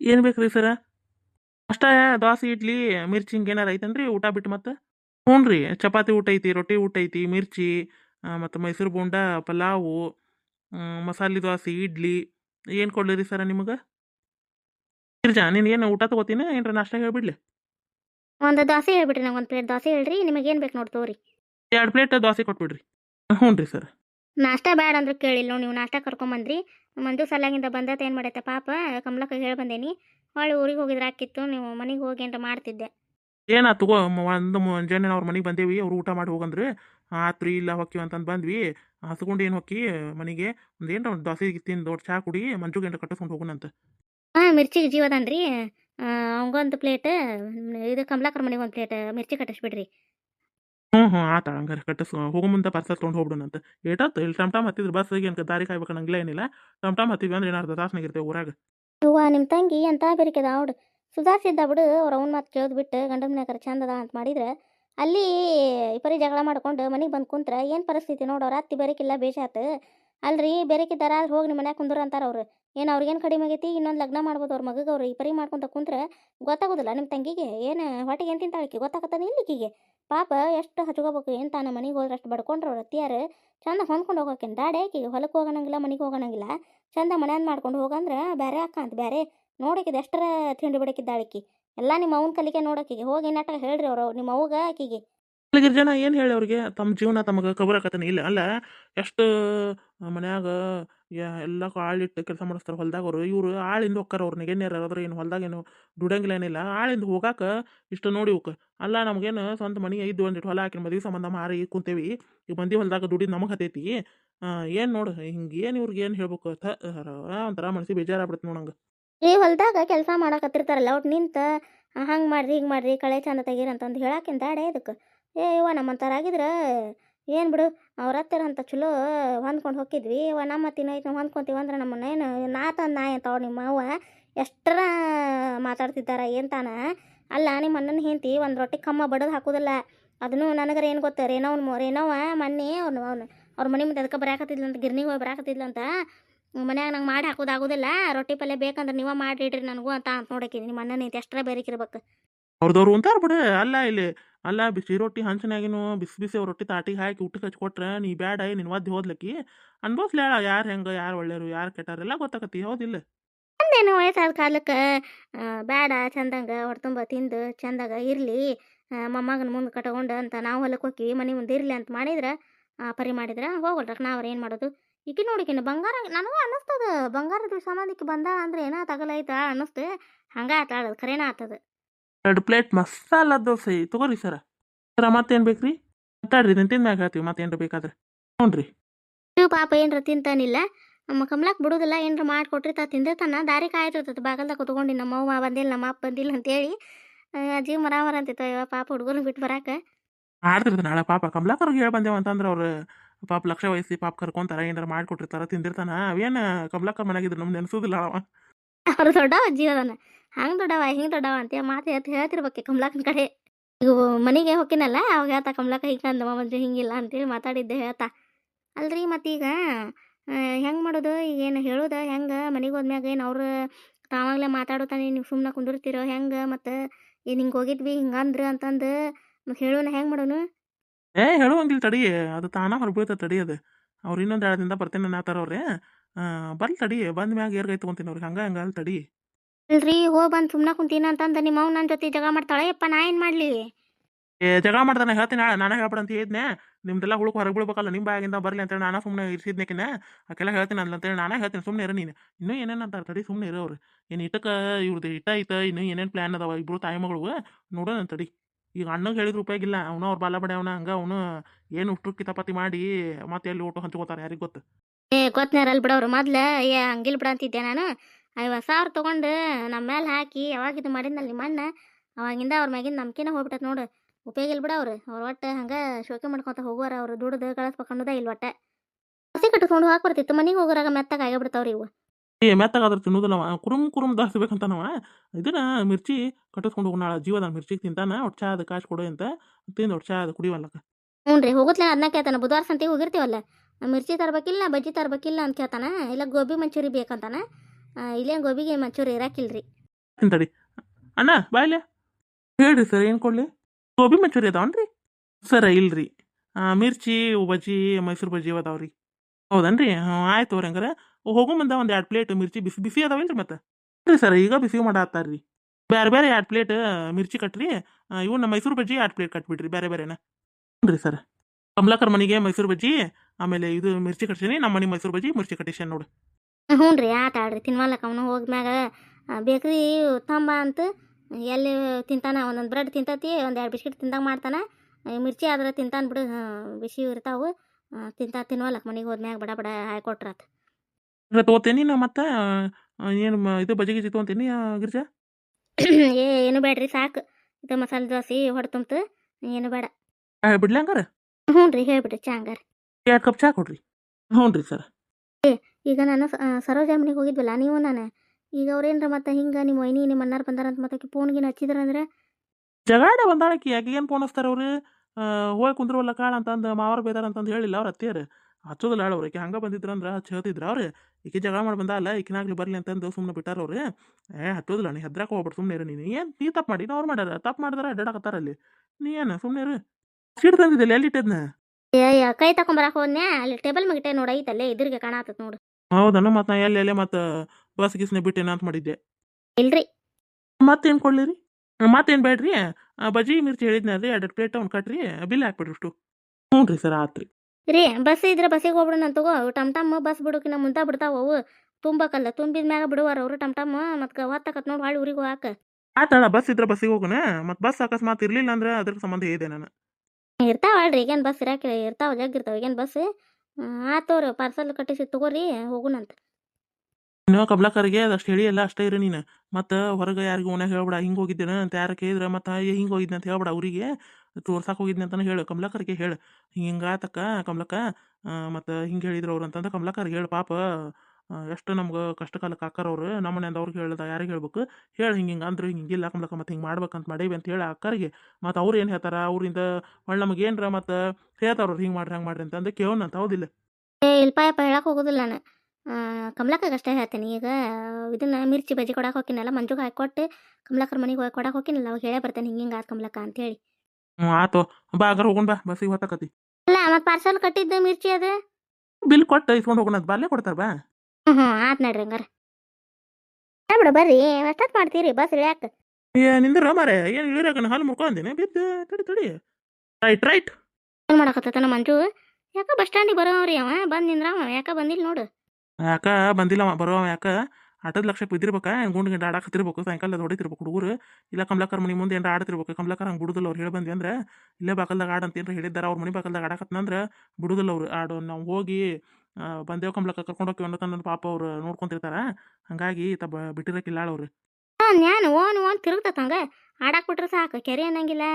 ಏನು ಬೇಕು ರೀ ಸರ ಅಷ್ಟ ದೋಸೆ ಇಡ್ಲಿ ಮಿರ್ಚಿ ಹಿಂಗೆ ಏನಾರು ಐತೇನ್ರಿ? ಊಟ ಬಿಟ್ಟು ಮತ್ತೆ? ಹ್ಞೂ ರೀ ಚಪಾತಿ ಊಟ ಐತಿ ರೊಟ್ಟಿ ಊಟ ಐತಿ ಮಿರ್ಚಿ ಮತ್ತು ಮೈಸೂರು ಬೋಂಡ ಪಲಾವು ಮಸಾಲೆ ದೋಸೆ ಇಡ್ಲಿ ಏನು ಕೊಡ್ಲಿರಿ ಸರ ನಿಮಗೆ? ಗಿರ್ಜಾ ನೀನು ಏನು ಊಟ ತಗೋತೀನಿ? ಏನ್ರ ನಾಷ್ಟ ಹೇಳ್ಬಿಡ್ಲಿ? ಒಂದು ದೋಸೆ ಹೇಳ್ಬಿಡ್ರಿ ನಂಗೆ ಒಂದು ಪ್ಲೇಟ್ ದೋಸೆ ಹೇಳ್ರಿ ನಿಮಗೇನು ಬೇಕು ನೋಡಿ ರೀ ಎರಡು ಪ್ಲೇಟ್ ದೋಸೆ ಕೊಟ್ಬಿಡ್ರಿ. ಹ್ಞೂ ರೀ ಸರ್ ನಾಷ್ಟ ಬೇಡ ಅಂದ್ರೆ ಕೇಳಿಲ್ಲ ನೀವು ನಾಷ್ಟ ಕರ್ಕೊಂಬಂದ್ರಿ. ಮಂಜು ಸಲ್ಯಾಗಿಂದ ಬಂದತ್ತ ಏನು ಮಾಡೈತೆ ಪಾಪ ಕಮಲಕ್ಕ ಹೇಳಿ ಬಂದೇನಿ ಹೊಳ್ಳಿ ಊರಿಗೆ ಹೋಗಿದ್ರೆ ಆಕಿತ್ತು ನೀವು ಮನೆಗೆ ಹೋಗಿ ಅಂತ ಮಾಡ್ತಿದ್ದೆ. ಏನಾತು ತಗೋ ಒಂದು ಮುಂಜಾನೆ ಅವ್ರ ಮನೆಗೆ ಬಂದೇವಿ ಅವ್ರು ಊಟ ಮಾಡಿ ಹೋಗಂದ್ರೆ ಆತ್ರಿ ಇಲ್ಲ ಹೊಕ್ಕಿವಿ ಅಂತಂದು ಬಂದ್ವಿ ಹಸ್ಕೊಂಡು ಏನು ಹೊಕ್ಕಿ ಮನೆಗೆ ಒಂದು ಏನು ಒಂದು ದೋಸೆ ತಿಂದು ದೊಡ್ಡ ಚಹಾ ಕುಡಿ ಮಂಜುಗೆ ಏನು ಕಟ್ಟಿಸ್ಕೊಂಡು ಹೋಗೋಣಂತ ಹಾಂ ಮಿರ್ಚಿಗೆ ಜೀವದನ್ರಿ ಅವಂಗೊಂದು ಪ್ಲೇಟ್ ಇದು ಕಮಲಾಕರ್ ಮನೆಗೆ ಒಂದು ಪ್ಲೇಟ್ ಮಿರ್ಚಿ ಕಟ್ಟಿಸ್ಬಿಡ್ರಿ. ಹ್ಞೂ ಹ್ಞೂ ಆತ ಹಂಗಾರೆ ಕಟ್ಟಿಸ್ ಹೋಗೋ ಮುಂದೆ ಪಾರ್ಸಲ್ ತೊಗೊಂಡು ಹೋಗ್ಬಿಡೋಣಂತ ಏಟಾತು ಇಲ್ಲಿ ಟಮ್ ಟಮ್ ಹತ್ತಿದ್ರೆ ಬಸ್ಸಿಗೆ ಏನ್ಕ ದಾರಿ ಕಾಯ್ಬೇಕು ಅನ್ನಂಗಿಲ್ಲ ಏನಿಲ್ಲ. ಟಮ್ ಟಮ್ ಹತ್ತಿವಿ ಅಂದ್ರೆ ಇರ್ತೇವೆ ಊರಾಗ. ಅವ್ವ ನಿಮ್ಮ ತಂಗಿ ಅಂತ ಬೆರಿಕೆದ ಅವಡು ಸುಧಾರಿಸಿದ್ದ ಬಿಡು, ಅವ್ರ ಅವ್ನ ಮಾತು ಕೇಳೋದು ಬಿಟ್ಟು ಗಂಡನ ಮನ್ಯಾಗ ಚಂದದ ಅಂತ ಮಾಡಿದ್ರೆ, ಅಲ್ಲಿ ಇಪರಿ ಜಗಳ ಮಾಡ್ಕೊಂಡು ಮನೆಗೆ ಬಂದು ಕುಂತ್ರ ಏನು ಪರಿಸ್ಥಿತಿ ನೋಡೋರು ಅತ್ತಿ ಬೆರಕಿಲ್ಲ ಬೇಜಾತು ಅಲ್ರಿ ಬೆರಕಿದ್ದಾರ ಅಲ್ಲಿ ಹೋಗಿ ನಿಮ್ಮ ಮನ್ಯಾಗ ಕುಂದ್ರ ಅಂತಾರ ಅವ್ರು. ಏನು ಅವ್ರಿಗೇನು ಕಡಿಮೆ ಆಗೈತಿ? ಇನ್ನೊಂದು ಲಗ್ನ ಮಾಡ್ಬೋದು ಅವ್ರ ಮಗಗೆ ಅವ್ರು ಇಪರಿ ಮಾಡ್ಕೊಂತ ಕುಂತ್ರೆ ಗೊತ್ತಾಗೋದಿಲ್ಲ ನಿಮ್ಮ ತಂಗಿಗೆ. ಏನು ಹೊಟ್ಟೆಗೆ ಏನು ತಿಂತಾಳಿಕೆ ಗೊತ್ತಾಗತ್ತಾನೆ ಇಲ್ಲಿಕಿಗೆ ಪಾಪ ಎಷ್ಟು ಹಚ್ಕೋಬೇಕು? ಏನು ತಾನು ಮನೆಗೆ ಹೋದ್ರೆ ಅಷ್ಟು ಬಡ್ಕೊಂಡ್ರು ಅವ್ರು ಅತ್ತಿಯಾರು? ಚಂದ ಹೊಂದ್ಕೊಂಡು ಹೋಗೋಕೇನು. ದಾಡೆ ಆಕಿಗೆ ಹೊಲಕ್ಕೆ ಹೋಗೋಣಂಗಿಲ್ಲ ಮನೆಗೆ ಹೋಗೋಣಂಗಿಲ್ಲ ಚಂದ ಮನ್ಯಾನ ಮಾಡ್ಕೊಂಡು ಹೋಗಂದ್ರೆ ಬೇರೆ ಅಕ್ಕ ಅಂತ ಬೇರೆ ನೋಡಕಿದ ಎಷ್ಟರ ತಿಂಡಿ ಬಿಡಕಿದ್ದಾಳಿಕಿ ಎಲ್ಲ ನಿಮ್ಮ ಅವನ ಕಲಿಕೆ ನೋಡಕಿಗೆ ಹೋಗಿ ನಾಟಕ ಹೇಳ್ರಿ ಅವರು ನಿಮ್ಮ ಅವ್ಗ ಆಕಿಗೆ. ಜನ ಏನು ಹೇಳಿ ಅವ್ರಿಗೆ? ತಮ್ಮ ಜೀವನ ತಮಗೆ ಕಬರಾಕತನ ಇಲ್ಲ, ಅಲ್ಲ, ಎಷ್ಟು ಮನ್ಯಾಗ ಎಲ್ಲಕ್ಕೂ ಎಲ್ಲ ಆಳಿಟ್ಟು ಕೆಲಸ ಮಾಡಿಸ್ತಾರೆ ಹೊಲ್ದಾಗ ಅವರು. ಇವರು ಆಳಿಂದ ಹೋಗ್ತಾರ ಅವ್ರು ನೆಗೆನ್ಯಾರ ಆದ್ರೆ ಏನು, ಹೊಲ್ದಾಗ ಏನು ದುಡಂಗಿಲ್ಲ ಏನಿಲ್ಲ. ಆಳಿಂದ ಹೋಗಾಕ ಇಷ್ಟು ನೋಡಿ ಹೋಗ ಅಲ್ಲ, ನಮಗೇನು ಸ್ವಂತ ಮನೆ ಐದು ಒಂದಿಟ್ಟು ಹೊಲ ಹಾಕಿನ ಮದುವೆ ಸಂಬಂಧ ಮಾರಿ ಕುಂತೇವಿ. ಈಗ ಮಂದಿ ಹೊಲ್ದಾಗ ದುಡಿದು ನಮಗೆ ಹತೈತಿ. ಏನು ನೋಡು, ಹಿಂಗೆ ಏನು ಇವ್ರಿಗೆ ಏನು ಹೇಳ್ಬೇಕು? ಥ ಒಂಥರ ಮನಸ್ಸಿಗೆ ಬೇಜಾರಾಗ್ಬಿಡುತ್ತೆ ನೋಡಂಗೆ ಈ ಹೊಲ್ದಾಗ ಕೆಲಸ ಮಾಡಕತ್ತಿರ್ತಾರಲ್ಲ ಒಟ್ಟು ನಿಂತ ಹಂಗೆ ಮಾಡ್ರಿ, ಹಿಂಗೆ ಮಾಡ್ರಿ, ಕಳೆ ಚಂದ ತೆಗೀರಿ ಅಂತಂದು ಹೇಳಕ್ಕಿಂತ ಅಡೆ ಇದಕ್ಕೆ ಏ ಇವ ನಮ್ಮಂತಾರಾಗಿದ್ರೆ ಏನು ಬಿಡು, ಅವ್ರ ಹತ್ತಿರ ಅಂತ ಚಲೋ ಹೊಂದ್ಕೊಂಡು ಹೋಗಿದ್ವಿ ಇವ ನಮ್ಮ ಹತ್ತಿನ ಐತೆ ಹೊಂದ್ಕೊಂತೀವಿ ಅಂದ್ರೆ ನಮ್ಮನ್ನ ಏನು, ನಾ ತಂದು ನಾಯಿ ಅಂತ ನಿಮ್ಮ ಅವ್ವ ಎಷ್ಟರ ಮಾತಾಡ್ತಿದ್ದಾರ, ಏನು ತಾನ? ಅಲ್ಲ, ನಿಮ್ಮ ಅಣ್ಣನ ಹೆಂಡತಿ ಒಂದು ರೊಟ್ಟಿ ಕಮ್ಮ ಬಡದು ಹಾಕೋದಿಲ್ಲ. ಅದನ್ನು ನನಗರ ಏನು ಗೊತ್ತ ರೇನವ್ನ ರೇನವ್ವ ಮೊನ್ನೆ, ಅವ್ನು ಅವ್ನು, ಅವ್ರ ಮನೆ ಮುಂದೆ ಅದಕ್ಕೆ ಬರಾಕತ್ತಿದ್ಲಂತ ಗಿರ್ನಿಗೆ ಹೋಗಿ ಬರಾಕತ್ತಿದ್ಲಂತ ಮನ್ಯಾಗ ನಂಗೆ ಮಾಡಿ ಹಾಕೋದಾಗೋದಿಲ್ಲ ರೊಟ್ಟಿ ಪಲ್ಯ ಬೇಕಂದ್ರೆ ನೀವ ಮಾಡಿಡ್ರಿ ನನಗೂ ಅಂತ ಅಂತ ನೋಡಕ್ಕೆ ನಿಮ್ಮ ಐತಿ ಎಷ್ಟರ ಬೇರೆಕಿರ್ಬೇಕು. ಅವ್ರದವ್ರು ಅಂತಾರ ಬಿಡು, ಅಲ್ಲ ಇಲ್ಲಿ ಅಲ್ಲ ಬಿಸಿ ರೊಟ್ಟಿ ಹಂಚನಾಗಿನೂ ಬಿಸಿ ಬಿಸಿ ರೊಟ್ಟಿ ತಾಟಿಗೆ ಹಾಕಿ ಊಟಕ್ಕೆ ಹಚ್ಚಿ ಕೊಟ್ರೆ ನೀ ಬೇಡ ನಿನ್ ಒದ್ದು ಹೋದ್ಲಕ್ಕಿ ಅನ್ಭವಿಸ್ಲೇಳ ಯಾರು ಹೆಂಗೆ, ಯಾರು ಒಳ್ಳೆಯರು ಯಾರು ಕೆಟ್ಟಾರೆಲ್ಲ ಗೊತ್ತಾಗತ್ತಿ ಹೌದಿಲ್ಲ ಅಂದೇನು ವಯಸ್ಸಾದ ಕಾಲಕ್ಕೆ ಬೇಡ ಚಂದಂಗ ಹೊಡ್ತುಂಬ ತಿಂದು ಚಂದಾಗ ಇರಲಿ ಮೊಮ್ಮಗನ ಮುಂದೆ ಕಟ್ಕೊಂಡು ಅಂತ ನಾವು ಹೊಲಕ್ಕೆ ಹೋಗ್ತೀವಿ ಮನೆ ಮುಂದೆ ಇರಲಿ ಅಂತ ಮಾಡಿದ್ರೆ ಪರಿ ಮಾಡಿದ್ರೆ ಹೋಗಲ್ರಕ್ಕೆ ನಾವು ಏನು ಮಾಡೋದು? ಈಕೆ ನೋಡಿಕಿನ ಬಂಗಾರ, ನನಗೂ ಅನ್ನಿಸ್ತದ, ಬಂಗಾರದ ಸಂಬಂಧಕ್ಕೆ ಬಂದಾಳ ಅಂದ್ರೆ ಏನೋ ತಗಲೈತ ಅನ್ನಿಸ್ತು, ಹಂಗೆ ಆತಾಳದು ಖರೇನ ಆತದ. ಎರಡು ಪ್ಲೇಟ್ ಮಸಾಲ ದೋಸೆ ತಗೋರಿ ಸರ. ಸರ ಮತ್ತೇನು ಬೇಕ್ರಿ? ಮಾತಾಡ್ರಿ ನಾನು ತಿಂದಾಗ ಹೇಳ್ತೀವಿ ಮತ್ತೇನ್ರ ಬೇಕಾದ್ರೆ. ಹ್ಞೂ ರೀ ನೀವು ಪಾಪ ಏನ್ರ ತಿಂತಾನಿಲ್ಲ. ನಮ್ಮ ಕಮಲಕ್ ಬಿಡುದಿಲ್ಲ ಏನ್ರ ಮಾಡಿಕೊಟ್ರಿ ತಾ ತಿಂದಿರ್ತಾನ. ದಾರಿ ಕಾಯ್ತಿರ್ತೈತೆ ಬಾಗಲ್ದಾಗ ಕುತ್ಕೊಂಡು ನಮ್ಮ ಅವ್ವ ಬಂದಿಲ್ಲ ನಮ್ಮ ಅಪ್ಪ ಬಂದಿಲ್ಲ ಅಂತೇಳಿ. ಅಜ್ಜಿ ಮರ ಮರ ಅಂತಿತ್ತು ಪಾಪ ಹುಡುಗನ ಬಿಟ್ಟು ಬರಾಕ. ಮಾಡ್ತಿರ್ತಾನೆ ನಾಳೆ ಪಾಪ. ಕಮಲಾಕರ್ಗೆ ಹೇಳಿ ಬಂದೇವ ಅಂತಂದ್ರೆ ಅವ್ರು ಪಾಪ ಲಕ್ಷ ವಹಿಸಿ ಪಾಪ ಕರ್ಕೊಂತಾರ ಏನಾರ ಮಾಡ್ಕೊಟ್ಟಿರ್ತಾರ ತಿಂದಿರ್ತಾನ. ಅವೇನು ಕಮಲಾಕರ್ ಮನೆಯಾಗಿದ್ರು ನಮ್ದು ನೆನ್ಸೋದಿಲ್ಲ ಅವ. ಅವ್ರು ದೊಡ್ಡ ಅಜ್ಜಿ ಅದನ್ನ ಹಂಗೆ ದೊಡ್ಡವ, ಹಿಂಗೆ ದೊಡ್ಡವ ಅಂತ ಮಾತು ಹೇಳ್ತಿ, ಹೇಳ್ತಿರ್ಬೇಕು ಕಮಲಾಕನ ಕಡೆ. ಈಗ ಮನೆಗೆ ಹೋಗಿನಲ್ಲ ಅವಾಗ ಹೇಳ್ತಾ ಕಮಲಾಕ ಹಿಂಗೆ ಅಂದವ ಮಂಜು ಹಿಂಗಿಲ್ಲ ಅಂತೇಳಿ ಮಾತಾಡಿದ್ದೆ, ಹೇಳ್ತಾ. ಅಲ್ರಿ ಮತ್ತೀಗ ಹೆಂಗೆ ಮಾಡೋದು? ಈಗ ಏನು ಹೇಳೋದು? ಹೆಂಗೆ? ಮನೆಗೆ ಹೋದ್ಮ್ಯಾಗ ಏನು ಅವ್ರು ತಾವಾಗಲೇ ಮಾತಾಡೋತಾನೆ, ನೀವು ಸುಮ್ಮನೆ ಕುಂದಿರ್ತೀರೋ ಹೆಂಗೆ? ಮತ್ತು ಏನು ಹಿಂಗೆ ಹೋಗಿದ್ವಿ, ಹಿಂಗೆ ಅಂದ್ರು ಅಂತಂದು ಮತ್ತೆ ಹೇಳೋಣ ಹೆಂಗೆ ಮಾಡೋನು? ಏ, ಹೇಳುವಂಗಿಲ್ಲ ತಡಿ, ಅದು ತಾನ ಹೊರಬೀಳ್ತದೆ ತಡಿ ಅದು. ಅವ್ರು ಇನ್ನೊಂದು ಎರಡು ದಿನದ ಬರ್ತೇನೆ ಅನ್ನತ್ತಾರ ಅವ್ರೆ. ಬರ್ಲಿ ತಡಿ ಬಂದ ಮ್ಯಾಗ ಏರ್ಗೈ ತೊಗೊಂತೀನಿ ಅವ್ರಿಗೆ. ಹಂಗೆ ಹಂಗೆ ತಡಿ. ಅಲ್ರಿ ಹೋ ಬಂದು ಸುಮ್ಮನೆ ಕುಂತೀನ ಅಂತಂದು ನಿಮ್ಮ ಅವ್ ನನ್ನ ಜೊತೆ ಜಗಳ ಮಾಡ್ತಾಳೆ ಯಪ್ಪ ನಾ ಏನು ಮಾಡ್ಲಿ? ಏ ಜಗಳ ಮಾಡ್ತಾನೆ ಹೇಳ್ತೀನಿ ನಾಳೆ ನಾನೇ ಹೇಳ್ಬೇಡ ಅಂತ ಹೇಳಿದ್ನೆ. ನಿಮ್ದೆಲ್ಲ ಹುಡುಕ್ ಹೊರಗೆ ಬೀಳ್ಬೇಕಲ್ಲ ನಿಮ್ಮ ಬಾಯಾಗಿಂದ ಬರಲಿ ಅಂತೇಳಿ ನಾನು ಸುಮ್ಮನೆ ಇರಿಸಿದ್ನಕಿನ ಆಕೆಲ್ಲ ಹೇಳ್ತೀನಿ ಅಲ್ಲ ಅಂತೇಳಿ ನಾನೇ ಹೇಳ್ತೀನಿ ಸುಮ್ಮನೆ ಇರು ನೀನು. ಇನ್ನೂ ಏನೇನು ಅಂತಾರೆ ತಡಿ ಸುಮ್ಮನೆ ಇರೋ ಅವ್ರು. ಏನು ಇಟ್ಟಕ್ಕೆ ಇವ್ರದ್ದು ಇಟ್ಟ ಐತ ಇನ್ನು ಏನೇನು ಪ್ಲ್ಯಾನ್ ಅದಾವ ಇಬ್ರು ತಾಯಿ ಮಗಳು ನೋಡೋಣ ತಡಿ. ಈಗ ಅಣ್ಣಗೆ ಹೇಳಿದ್ರು ಉಪಯೋಗಿಲ್ಲ ಅವನು ಅವ್ರ ಬಾಲ ಬಡ ಅವನ ಹಂಗ ಅವನು ಏನು ಹುಟ್ಟು ಕಿತಾಪತಿ ಮಾಡಿ ಮತ್ತೆ ಎಲ್ಲಿ ಊಟ ಹಂಚ್ಕೋತಾರೆ ಯಾರಿಗೆ ಗೊತ್ತು? ಏ ಗೊತ್ತನೇರಲ್ಲ ಬಿಡವ್ರು ಮೊದ್ಲು ಏ ಹಂಗಿಲ್ ಬಿಡ ಅಂತಿದ್ದೆ ನಾನು. ಐವತ್ತು ಸಾವಿರ ತೊಗೊಂಡು ನಮ್ಮ ಮೇಲೆ ಹಾಕಿ ಯಾವಾಗ ಇದು ಮಾಡಿದ್ನಲ್ಲ ನಿಮ್ಮ ಅಣ್ಣ ಅವಾಗಿಂದ ಅವ್ರ ಮ್ಯಾಗಿಂದ ನಂಬಿಕೆನೇ ಹೋಗ್ಬಿಟ್ಟದ ನೋಡು. ಉಪಯೋಗ ಇಲ್ಲ ಬಿಡ ಅವ್ರು. ಅವ್ರ ಒಟ್ಟು ಹಂಗೆ ಶೋಕೆ ಮಾಡ್ಕೊತ ಹೋಗುವಾರ ಅವ್ರು. ದುಡ್ದು ಕಳಿಸ್ಬೇಕನ್ನೋದೇ ಇಲ್ಲ ಒಟ್ಟೆ. ಹಸಿ ಕಟ್ಟಿಸ್ಕೊಂಡು ಹಾಕಿ ಬರ್ತಿತ್ತು ಮನೆಗೆ ಹೋಗೋರಾಗ ಮೆತ್ತಾಗ ಆಗಿಬಿಡ್ತಾವ್ರಿ ಇವು. ಏ ಮೆತ್ತಾಗಾದ್ರೆ ಅವ. ಕುರುಮ್ ಕುರುಮ್ ದಾಸ್ಬೇಕಂತಾನವ ಇದನ್ನ ಮಿರ್ಚಿ ಕಟ್ಟಿಸ್ಕೊಂಡು ಹೋಗೋಣ ನಾಳೆ. ಜೀವದ ಮಿರ್ಚಿ ತಿಂತಾನ. ಒಟ್ಟು ಚಾ ಅದು ಕಾಸು ಕೊಡು ಅಂತ ತಿಂದು ಒಟ್ಟು ಚಾ ಅದು ಕುಡಿವಲ್ಲಕ್ಕ ಹ್ಞೂ ರೀ. ಹೋಗುತ್ತಲೇ ಅದನ್ನ ಕೇಳ್ತಾನೆ. ಬುಧವಾರ ಸಂತೆ ಹೋಗಿರ್ತೀವಲ್ಲ. ಮಿರ್ಚಿ ತರಬೇಕಿಲ್ಲ ಬಜ್ಜಿ ತರಬೇಕಿಲ್ಲ ಅಂತ ಕೇಳ್ತಾನ. ಇಲ್ಲ ಗೋಬಿ ಮಂಚೂರಿ ಬೇಕಂತಾನ. ಇಲ್ಲೇನು ಗೋಬಿಗೆ ಮಂಚೂರಿ ಇರಾಕಿಲ್ರಿ. ತಿಂತಡಿ ಅಣ್ಣ ಬಾಯ್ಲೆ ಹೇಳ್ರಿ ಸರ್ ಏನು ಕೊಡ್ಲಿ? ಗೋಬಿ ಮಂಚೂರಿ ಅದಾವನ್ರಿ? ಸರ್ ಇಲ್ರಿ. ಆ, ಮಿರ್ಚಿ ಬಜ್ಜಿ ಮೈಸೂರು ಬಜ್ಜಿ ಅದಾವ್ರಿ. ಹೌದನ್ರಿ? ಹ್ಞೂ ಆಯ್ತು ಅವ್ರಿ ಹಂಗಾರೆ. ಹೋಗೋ ಮುಂದೆ ಒಂದು ಎರಡು ಪ್ಲೇಟ್ ಮಿರ್ಚಿ ಬಿಸಿ ಬಿಸಿ ಅದಾವಿಲ್ರಿ ಮತ್ತೆ? ರೀ ಸರ್ ಈಗ ಬಿಸಿ ಮಾಡತ್ತಾರ್ರಿ ಬೇರೆ ಬೇರೆ ಎರಡು ಪ್ಲೇಟ್ ಮಿರ್ಚಿ ಕಟ್ರಿ. ಆ, ಇವನ್ನ ಮೈಸೂರು ಬಜ್ಜಿ ಎರಡು ಪ್ಲೇಟ್ ಕಟ್ಬಿಡ್ರಿ ಬೇರೆ ಬೇರೆನ ಹ್ಞೂ ಸರ್. ಕಮಲಾಕರ್ ಮನೆಗೆ ಮೈಸೂರು ಬಜ್ಜಿ ಆಮೇಲೆ ಇದು ಮಿರ್ಚಿ ಕಟ್ಸೀನಿ ನಮ್ಮ ಮನೆ ಮೈಸೂರು ಬಜ್ಜಿ ಮಿರ್ಚಿ ಕಟ್ಟಿಸ್ಯಾನ ನೋಡು. ಹ್ಞೂ ರೀ ಆತ ಆಡ್ರಿ ತಿನ್ವಲ್ಲಕ ಅವನು ಹೋಗ್ಮ್ಯಾಗ ಬೇಕ್ರಿ ತಂಬ ಅಂತ ಎಲ್ಲಿ ತಿಂತಾನ ಒಂದೊಂದು ಬ್ರೆಡ್ ತಿಂತತಿ ಒಂದು ಎರಡು ಬಿಸ್ಕಿಟ್ ತಿಂದಾಗ ಮಾಡ್ತಾನ ಮಿರ್ಚಿ ಆದ್ರೆ ತಿಂತಾನೆ ಬಿಡು ಬಿಸಿ ಇರ್ತಾವು ತಿಂತ ತಿಂತಾ ತಿನ್ವಲ್ಲಕ ಮನೆಗೆ ಹೋದ್ಮ್ಯಾಗ ಬಡ ಬಡ ಹಾಕೊಟ್ರಾತ ಈಗ ತೊಗೋತೇನಿ ನಾ ಮತ್ತೆ ಏನು ಇದು ಬಜ್ಜಿ ಗಿಜಿ ತೊಗೊಂತೀನಿ ಗಿರ್ಜಾ? ಏ ಏನು ಬೇಡ್ರಿ ಸಾಕು ಇದು ಮಸಾಲೆ ದೋಸೆ ಹೊಡೆ ತುಂಬ್ತು ಏನು ಬೇಡ ಬಿಡ್ಲಿ ಹಂಗಾರ? ಹ್ಞೂ ರೀ ಹೇಳ್ಬಿಡ್ರಿ ಚಾ ಹಂಗಾರೆ. ಎರಡು ಕಪ್ ಚಾ ಕೊಡ್ರಿ. ಹ್ಞೂ ರೀ ಸರ್ ಈಗ ನಾನು ಸರೋಜ ಮನೆಗೆ ಹೋಗಿದ್ವಲ್ಲ ನೀವು ನಾನು. ಈಗ ಅವ್ರೇನ್ರ ಮತ್ತೆ ಹಿಂಗೆ ನಿಮ್ಮ ವೈನಿ ನಿಮ್ಮ ಅಣ್ಣಾರು ಬಂದಾರಂತ ಮತ್ತೆ ಫೋನ್ ಫೋನ್ಗಿನ ಹಚ್ಚಿದ್ರಂದ್ರೆ? ಜಗಾಡ ಬಂದಾಳಕಿ ಯಾಕೆ ಏನು ಫೋನ್ ಹಚ್ತಾರ ಅವ್ರು? ಹೋಗಿ ಕುಂದ್ರವಲ್ಲ ಕಾಳ ಅಂತಂದು ಮಾವರ್ ಬೇದಾರ ಅಂತಂದು ಹೇಳಿಲ್ಲ ಅವ್ರು ಅತ್ತಿಯರು. ಹಚ್ಚೋದಿಲ್ಲ ಹೇಳವ್ರು ಈಕೆ ಹಂಗೆ ಬಂದಿದ್ರಂದ್ರೆ ಹಚ್ಚಿ ಹೇಳ್ತಿದ್ರು ಅವ್ರು. ಈಕೆ ಜಗಳ ಮಾಡಿ ಬಂದ ಅಲ್ಲ ಈಕಿನಾಗ್ಲಿ ಬರಲಿ ಅಂತಂದು ಸುಮ್ಮನೆ ಬಿಟ್ಟಾರ ಅವ್ರು. ಏ ಹಚ್ಚೋದಿಲ್ಲ ನೀ ಹೆದ್ರಾಕ ಹೋಗ್ಬಿಟ್ಟು ಸುಮ್ಮನೆ ಇರು ನೀನು. ಏನು ನೀ ತಪ್ಪು ಮಾಡಿ ಅವ್ರು ಮಾಡ್ಯಾರ? ತಪ್ಪು ಮಾಡಿದ್ರೆ ಅಡ್ಡಾಡಕತ್ತಾರ ಅಲ್ಲಿ. ನೀ ಏನು ಸುಮ್ಮನೆ ಇರು. ಸೀಟ್ ತಂದಿದ್ದಿಲ್ಲ ಎಲ್ಲಿಟ್ಟದ್ನ? ಏ ಕೈ ತಕೊಂಬರಕ್ಕೆ ಹೋದ್ನೆ ಅಲ್ಲಿ ಟೇಬಲ್ ಮ್ಯಾಗಿಟ್ಟೆ ನೋಡಿ ಐತಲ್ಲೇ ಇದ್ರಿಗೆ ಕಾಣಾತತ್ ನೋಡು. ಹೌದನ ಮತ್ತು ನಾ ಎಲ್ಲಿ ಎಲ್ಲೇ ಮತ್ತು ಬಸ್ ಗಿಸ್ನೆ ಬಿಟ್ಟೇನ ಅಂತ ಮಾಡಿದ್ದೆ. ಇಲ್ರಿ. ಮತ್ತೇನು ಕೊಡ್ಲಿರಿ? ರೀ ಮತ್ತೇನು ಬೇಡ್ರಿ? ಬಜಿ ಬಜ್ಜಿ ಮಿರ್ಚಿ ಹೇಳಿದ್ನ ರೀ ಎರಡು ಪ್ಲೇಟ್ ಅವ್ನು ಕಟ್ರಿ ಬಿಲ್ ಹಾಕ್ಬಿಡ್ರಿ ಅಷ್ಟು. ಹ್ಞೂ ರೀ ಸರ್ ಆತ್ರಿ. ರೀ ಬಸ್ ಇದ್ರೆ ಬಸ್ಸಿಗೆ ಹೋಗ್ಬಿಡೋಣ ತಗೋ. ಟಮ್ ಟಮ್ ಬಸ್ ಬಿಡೋಕಿನ ಮುಂದೆ ಬಿಡ್ತಾವ ಅವು. ತುಂಬಕಲ್ಲ ತುಂಬಿದ ಮ್ಯಾಗ ಬಿಡುವಾರ ಅವ್ರು ಟಮ್ ಟಮ್. ಮತ್ತೆ ಹೊತ್ತಕತ್ ನೋಡಿ ಭಾಳ ಊರಿಗೆ ಹೋಗಾಕ ಆತಳ ಬಸ್ ಇದ್ರೆ ಬಸ್ಸಿಗೆ ಹೋಗೋಣ. ಮತ್ತು ಬಸ್ ಅಕಸ್ಮಾತ್ ಇರಲಿಲ್ಲ ಅಂದ್ರೆ ಅದ್ರ ಸಂಬಂಧ ಇದೆ ನಾನು ಇರ್ತಾವ ಅಲ್ರಿ ಈಗೇನು ಬಸ್ ಇರಾಕ ಇರ್ತಾವ ಜಗ್ ಇರ್ತಾವ ಈಗೇನು ಬಸ್. ಆತವ್ರಿ ಪಾರ್ಸಲ್ ಕಟ್ಟಿಸಿ ತಗೋರಿ ಹೋಗುಣಂತ ಇನ್ನು ಕಬ್ಲಕರಿಗೆ ಅದಷ್ಟು ಹೇಳಿ ಎಲ್ಲ ಅಷ್ಟೇ ಇರು ನೀನು. ಮತ್ತೆ ಹೊರಗೆ ಯಾರಿಗೂ ಓನ್ಯಾಗ ಹೇಳ್ಬೇಡ, ಹಿಂಗೆ ಹೋಗಿದ್ದೇನೆ ಅಂತ ಯಾರು ಕೇಳಿದ್ರೆ ಮತ್ತೆ ಹಿಂಗೆ ಹೋಗಿದ್ದೆ ಅಂತ ಹೇಳ್ಬೇಡ ಅವರಿಗೆ. ತೋರ್ಸಕ್ಕೆ ಹೋಗಿದ್ನೆ ಅಂತಲೇ ಹೇಳು ಕಮಲಕರಿಗೆ ಹೇಳು. ಹಿಂಗ ಹಿಂಗೆ ಆತಕ್ಕ ಕಮಲಕ್ಕ ಮತ್ತು ಹಿಂಗೆ ಹೇಳಿದ್ರು ಅವ್ರು ಅಂತಂದ್ರೆ ಕಮಲಕರಿಗೆ ಹೇಳು, ಪಾಪ ಎಷ್ಟು ನಮ್ಗೆ ಕಷ್ಟ ಕಾಲಕ್ಕೆ ಹಾಕಾರ ನಮ್ಮ ಮನೆಯಿಂದ ಅವ್ರಿಗೆ ಹೇಳ್ದ ಯಾರಿಗೆ ಹೇಳ್ಬೇಕು? ಹೇಳಿ ಹಿಂಗೆ ಹಿಂಗೆ ಅಂದ್ರೆ ಹಿಂಗೆ ಹಿಂಗಿಲ್ಲ ಕಮಲಕ್ಕ ಮತ್ತು ಹಿಂಗೆ ಮಾಡ್ಬೇಕಂತ ಮಾಡೀವಿ ಅಂತ ಹೇಳಿ ಅಕ್ಕರಿಗೆ. ಮತ್ತು ಅವ್ರು ಏನು ಹೇಳ್ತಾರ? ಅವರಿಂದ ಹೊಳ್ಳಿ ನಮಗೆ ಏನರ ಮತ್ತು ಹೇಳ್ತಾವ್ರು ಹಿಂಗೆ ಮಾಡ್ರಿ ಹಂಗೆ ಮಾಡ್ರಿ ಅಂತಂದು ಕೇಳೋಣ ಅಂತ. ಹೌದಿಲ್ಲ? ಏ ಇಲ್ಪಾಯಪ್ಪ ಹೇಳಕ್ಕೆ ಹೋಗೋದಿಲ್ಲ ನಾನು. ಕಮಲಕ್ಕ ಅಷ್ಟೇ ಹೇಳ್ತೀನಿ. ಈಗ ಇದನ್ನ ಮಿರ್ಚಿ ಬಜ್ಜಿ ಕೊಡಕ್ಕೆ ಹೋಗಿನಲ್ಲ ಮಂಜುಗೆ ಹಾಕೊಟ್ಟು ಕಮಲಕ್ಕರ ಮನೆಗೆ ಹೋಗಿ ಕೊಡಕ್ಕೆ ಹೋಗಿನಲ್ಲ ಅವಾಗ ಹೇಳೇ ಬರ್ತೇನೆ ಹಿಂಗೆ ಹಿಂಗೆ ಆತು ಕಮಲಕ್ಕ ಅಂತೇಳಿ ಹ್ಞೂ ಆತು. ಬಾ ಹಂಗಾರೆ ಹೋಗೋಣ ಬಾ ಬಸ್ಸಿಗೆ ಹೊತ್ತಕತಿ. ಅಲ್ಲ ಮತ್ತೆ ಪಾರ್ಸಲ್ ಕಟ್ಟಿದ್ದು ಮಿರ್ಚಿ ಅದು? ಬಿಲ್ ಕೊಟ್ಟು ಇಸ್ಕೊಂಡು ಹೋಗೋಣ ಬಾಲ್ಯ ಕೊಡ್ತಾರ ಬಾ. ಹ್ಞೂ ಹ್ಞೂ ಆತ್ ನಡ್ರಿ ಹಂಗಾರೆ. ಬಿಡು ಬರ್ರಿ ಎಷ್ಟೊತ್ತು ಮಾಡ್ತೀರಿ ಬಸ್ ಇಳ್ಯಾಕ ಏ ನಿಂದ್ರ ಮಾರೆ ಏನು ಇಳಿರಕನ ಹಾಲು ಮುರ್ಕೊಂದಿನಿ ಬಿದ್ದು ತಡಿ ತಡಿ. ರೈಟ್ ರೈಟ್ ಏನು ಮಾಡಕತ್ತ ಮಂಜು? ಯಾಕ ಬಸ್ ಸ್ಟ್ಯಾಂಡಿಗೆ ಬರೋವ್ರಿ ಅವ? ಬಂದು ನಿಂದ್ರ ಅವ ಯಾಕ ಬಂದಿಲ್ಲ ನೋಡು. ಯಾಕ ಬಂದಿಲ್ಲ ಅವ ಬರೋ ಯಾಕ? ಆಟದ ಲಕ್ಷ ಬಿದ್ದಿರ್ಬೇಕಾ? ಗುಂಡು ಗಿಂಡ ಆಡಕತ್ತಿರ್ಬೇಕು ಸಾಯಂಕಾಲ ಹೊಡಿತಿರ್ಬೇಕು ಹುಡುಗರು. ಇಲ್ಲ ಕಮಲಾಕರ್ ಮನೆ ಮುಂದೆ ಏನಾರ ಆಡ್ತಿರ್ಬೇಕು ಕಮಲಾಕರ್ ಹಂಗೆ ಬಿಡುದಿಲ್ಲ ಅವ್ರು ಹೇಳಿ ಬಂದ್ವಿ ಅಂದ್ರೆ. ಇಲ್ಲೇ ಬಾಕಲ್ದಾಗ ಆಡಂತ ಏನ್ರ ಹೇಳಿದ್ದಾರೆ ಅವ್ರ ಮನೆ ಬಾಕಲ್ದಾಗ ಆಡಕತ್ತಂದ್ರೆ ಬಿಡುದಿಲ್ಲ ಅವ್ರು ಆಡೋ ನಾವು ಹೋಗಿ ಬಂದೇವ್ ಕಮಲಕ್ಕ ಕರ್ಕೊಂಡು ಹೋಗ್ತೀವಿ ಅನ್ನೋ ಪಾಪ ಅವ್ರು ನೋಡ್ಕೊಂತಿರ್ತಾರ. ಹಂಗಾಗಿ ತ ಬಿಟ್ಟಿರಕ್ಕಿಲ್ಲ ಅವ್ರು. ಹಾಂ ನ್ಯಾನು ಓನ್ ಓನ್ ತಿರುಗ್ತತ್ ಹಂಗ. ಆಡಾಕ್ ಬಿಟ್ರೆ ಸಾಕು ಕೆರೆ ಅನ್ನಂಗಿಲ್ಲ.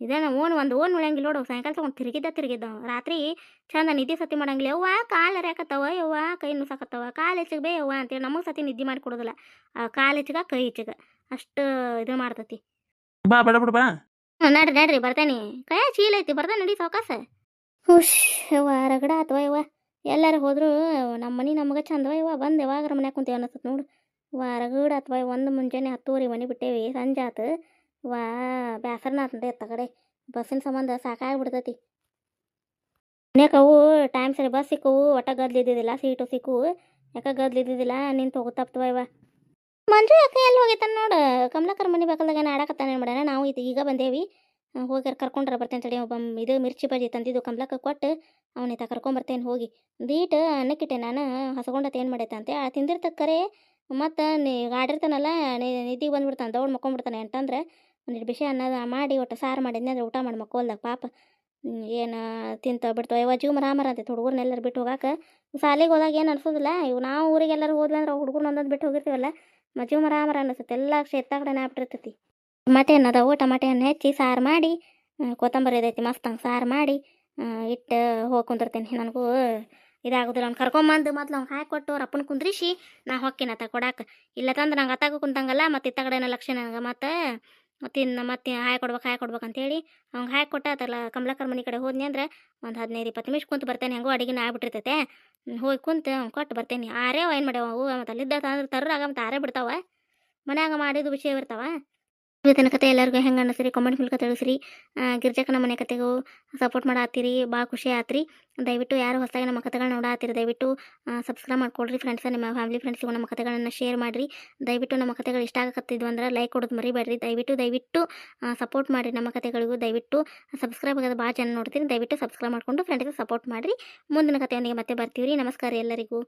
ಇದೇನ ಓನ್ ಒಂದು ಓನ್ ಉಳಿಯಂಗಿಲ್ಲ ನೋಡು. ಸಾಯಂಕಾಲ ತಗೊಂಡು ತಿರುಗಿದ್ದ ತಿರುಗಿದ್ದ. ರಾತ್ರಿ ಚಂದ ನಿದ್ದೆ ಸತಿ ಮಾಡಂಗಿಲ್ಲ ಯವ್ವ ಕಾಲು ಹರ್ಯಾಕತ್ತವ ಯವ್ವ ಕೈ ನುಸಾಕತ್ತವ ಕಾಲು ಹೆಚ್ಚಿಗೆ ಬೇ ಯವ್ವ ಅಂತೇಳಿ ನಮಗೆ ಸತಿ ನಿದ್ದೆ ಮಾಡಿ ಕೊಡೋದಿಲ್ಲ. ಕಾಲು ಹೆಚ್ಚಿಗ ಕೈ ಹೆಚ್ಚಿಗ. ಅಷ್ಟು ಇದು ಮಾಡ್ತತಿ. ಬಾ ಬಡ ಬಿಡ ಬಾ. ನಡ್ರಿ ನಡ್ರಿ ಬರ್ತೇನೆ. ಕೈ ಚೀಲ ಐತಿ ಬರ್ತಾನೆ ನಡಿ ಸಾವಕಾಸ. ಹುಷ್ ಯವ್ವ ರಗಡ ಅಥವಾ ಯವ್ವ. ಎಲ್ಲಾರು ಹೋದರೂ ನಮ್ಮ ಮನೆ ನಮಗೆ ಚಂದವ ಇವ ಬಂದು ಯಾವಾಗ ಮನ್ಯಾಗ ಕುಂತೀವಿ ಅನ್ನಿಸ್ತತ್ ನೋಡು. ವಾ ಅಥವಾ ಒಂದು ಮುಂಜಾನೆ ಹತ್ತುವರೆ ಮನೆ ಬಿಟ್ಟೇವಿ, ಸಂಜೆ ಆತು. ವಾ ಬ್ಯಾಸರನ ಆತಂದೆ ತಗಡೆ ಬಸ್ಸಿನ ಸಂಬಂಧ ಸಾಕಾಗ್ಬಿಡ್ತೈತಿ. ಅವು ಟೈಮ್ ಸರಿ ಬಸ್ ಸಿಕ್ಕವು, ಒಟ್ಟ ಗದ್ಲಿದ್ದಿದ್ದಿಲ್ಲ ಸೀಟು ಸಿಕ್ಕವು. ಯಾಕೆ ಗದ್ಲಿದ್ದಿದ್ದಿಲ್ಲ ನಿಂತು ಹೋಗುತ್ತಾಪ್ತವ ಇವ. ಮಂಜು ಯಾಕೆ ಎಲ್ಲಿ ಹೋಗೈತನ್ ನೋಡು? ಕಮಲಾಕರ್ ಮನೆ ಬಾಕಲ್ದಾಗ ಏನು ಆಡಕತ್ತಾನೆ ಮಾಡ್ಯಾನ? ನಾವು ಇದು ಈಗ ಬಂದೇವಿ. ಆ, ಹೋಗಿ ಕರ್ಕೊಂಡ್ರ ಬರ್ತೇನೆ ತಡಿ ಒಬ್ಬ ಇದು ಮಿರ್ಚಿ ಬಜ್ಜಿ ತಂದಿದ್ದು ಕಂಬ್ಲಕ್ಕ ಕೊಟ್ಟು ಅವನಿತ ಕರ್ಕೊಂಬರ್ತೇನೆ ಹೋಗಿ. ದೀಟ ಅನ್ನಕ್ಕಿಟ್ಟೆ ನಾನು ಹಸಗೊಂಡತ್ ಏನು ಮಾಡೈತೆ ಅಂತೆ ಆ ತಿಂದಿರ್ತಕ್ಕರೆ ಮತ್ತು ನೀ ಆಡಿರ್ತಾನಲ್ಲ ನಿದ್ದಿಗೆ ಬಂದ್ಬಿಡ್ತಾನೆ ದೌಡ್ ಮಕ್ಕೊಂಡ್ಬಿಡ್ತಾನೆ ಅಂತಂದ್ರೆ ಒಂದಿಟ್ಟು ಬಿಸಿ ಅನ್ನ ಮಾಡಿ ಒಟ್ಟು ಸಾರು ಮಾಡಿದ್ನೆ ಅಂದ್ರೆ ಊಟ ಮಾಡಿ ಮಕ್ಕೋಲ್ದಾಗ ಪಾಪ. ಏನು ತಿಂತ ಬಿಡ್ತಾವ ಇವ ಜೀವ ಮರಾಮರ ಮರ ಅಂತೈತೆ ಹುಡುಗರ್ನೆಲ್ಲರೂ ಬಿಟ್ಟು ಹೋಗಾಕ ಶಾಲೆಗೆ ಹೋದಾಗ ಏನು ಅನ್ಸೋದಿಲ್ಲ ಇವು ನಾವು ಊರಿಗೆಲ್ಲರೂ ಹೋದ್ವಿ ಅಂದ್ರೆ ಹುಡುಗರು ಒಂದೊಂದು ಬಿಟ್ಟು ಹೋಗಿರ್ತೀವಲ್ಲ ಮಜು ಮರಾಮರ ಅನ್ನಿಸುತ್ತೆ ಎಲ್ಲ ಕ್ಷೇತ್ರ ಕಡೆ ಆಗ್ಬಿಟ್ಟಿರ್ತೈತಿ ಟಮಾಟೆ ಅದಾವು ಟಮಾಟೆ ಹಣ್ಣು ಹೆಚ್ಚಿ ಸಾರು ಮಾಡಿ ಕೊತ್ತಂಬರಿ ಇದೈತಿ ಮಸ್ತ್ ಹಂಗೆ ಸಾರು ಮಾಡಿ ಇಟ್ಟು ಹೋಗಿ ಕುಂದಿರ್ತೇನೆ. ನನಗೂ ಇದಾಗೋದಿಲ್ಲ. ಅವ್ನು ಕರ್ಕೊಂಬಂದು ಮೊದ್ಲು ಅವ್ನು ಹಾಕಿ ಕೊಟ್ಟು ಅವ್ರ ಅಪ್ಪನ ಕುಂದ್ರಿಸಿ, ನಾ ಹೊಕ್ಕಿನ ಅತ ಕೊಡಾಕ. ಇಲ್ಲ ತಂದ್ರೆ ನಂಗೆ ಅತ್ತಾಗ ಕುಂತಂಗಲ್ಲ ಮತ್ತು ಇತ್ತ ಕಡೆನ ಲಕ್ಷ ನನಗೆ ಮತ್ತು ತಿನ್ನ ಮತ್ತೆ ಹಾಯ್ ಕೊಡ್ಬೇಕು ಹಾಯ್ ಕೊಡ್ಬೇಕು ಅಂತೇಳಿ ಅವ್ಗೆ ಹಾಕಿ ಕೊಟ್ಟ ಅದೆಲ್ಲ ಕಮಲಾಕರ್ ಮನೆ ಕಡೆ ಹೋದ್ನಿ ಅಂದ್ರೆ ಒಂದು ಹದಿನೈದು ಇಪ್ಪತ್ತು ನಿಮಿಷ ಕುಂತು ಬರ್ತೇನೆ, ಹೆಂಗೋ ಅಡುಗೆನ ಆಗ್ಬಿಟ್ಟಿರ್ತೈತೆ ಹೋಗಿ ಕುಂತು ಅವ್ನು ಕೊಟ್ಟು ಬರ್ತೇನೆ. ಆರೇ ಏನು ಮಾಡ್ಯಾವ, ಅವು ಮತ್ತೆ ಅಲ್ಲಿದ್ದ ತಂದ್ರೆ ತರ್ರಾಗ ಮತ್ತು ಆರೇ ಬಿಡ್ತಾವ. ಮನ್ಯಾಗ ಮಾಡಿದ್ದು ವಿಷಯ ಇರ್ತಾವ ಇವತ್ತಿನ ಕತೆ ಎಲ್ಲರಿಗೂ ಹೆಂಗೆ ಅನ್ನಿಸ್ರಿ ಕಾಮೆಂಟ್ ಮೂಲಕ ತಿಳಿಸ್ರಿ. ನಮ್ಮ ಮನೆ ಕತೆಗೂ ಸಪೋರ್ಟ್ ಮಾಡಾತ್ತೀರಿ. ಭಾಳ ಖುಷಿ ಆತ್ರಿ. ದಯವಿಟ್ಟು ಯಾರು ಹೊಸದಾಗಿ ನಮ್ಮ ಕತೆಗಳನ್ನ ನೋಡಾತ್ತೀರಿ, ದಯವಿಟ್ಟು ಸಬ್ಸ್ಕ್ರೈಬ್ ಮಾಡ್ಕೊಳ್ರಿ ಫ್ರೆಂಡ್ಸ್ ನಿಮ್ಮ ಫ್ಯಾಮಿಲಿ ಫ್ರೆಂಡ್ಸಿಗೂ ನಮ್ಮ ಕತೆಗಳನ್ನು ಶೇರ್ ಮಾಡಿರಿ. ದಯವಿಟ್ಟು ನಮ್ಮ ಕತೆಗಳು ಇಷ್ಟ ಆಗಕತ್ತಿದ್ವು ಅಂದ್ರೆ ಲೈಕ್ ಕೊಡೋದು ಮರಿಬೇಡ್ರಿ. ದಯವಿಟ್ಟು ದಯವಿಟ್ಟು ಸಪೋರ್ಟ್ ಮಾಡಿರಿ ನಮ್ಮ ಕತೆಗಳಿಗೂ. ದಯವಿಟ್ಟು ಸಬ್ಸ್ಕ್ರೈಬ್ ಆಗೋದು ಭಾಳ ಜನ ನೋಡ್ತೀನಿ. ದಯವಿಟ್ಟು ಸಬ್ಸ್ಕ್ರೈಬ್ ಮಾಡಿಕೊಂಡು ಫ್ರೆಂಡ್ಸ್ಗೆ ಸಪೋರ್ಟ್ ಮಾಡಿರಿ. ಮುಂದಿನ ಕತೆಯೊಂದಿಗೆ ಮತ್ತೆ ಬರ್ತೀವಿ ರೀ ನಮಸ್ಕಾರ ಎಲ್ಲರಿಗೂ.